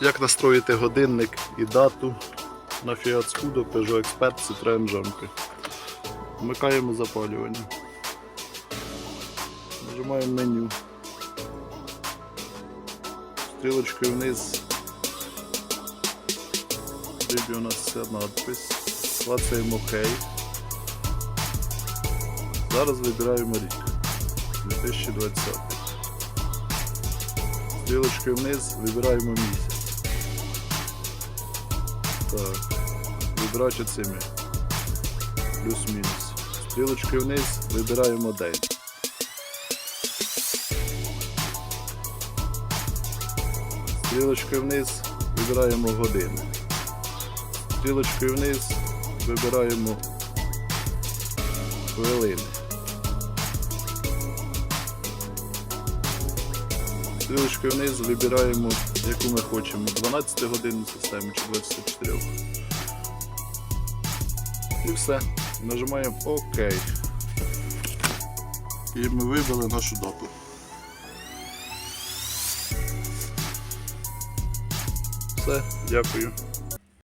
Як настроїти годинник і дату на Fiat Scudo Peugeot Expert Citroen Jumpy. Вмикаємо запалювання. Нажимаємо меню. Стрілочкою вниз. Виб'є у нас ця надпис. Клацаємо ОК. Зараз вибираємо рік. 2020. Стрілочкою вниз вибираємо місяць. Так. Вибирати цими. Плюс-мінус. Стрілочкою вниз вибираємо день. Стрілочкою вниз вибираємо годину. Стрілочкою вниз вибираємо хвилини. Стрілочкою вниз вибираємо, яку ми хочемо, 12 годинну систему чи 24. І все. Нажимаємо ОК. І ми вибрали нашу дату. Все, дякую.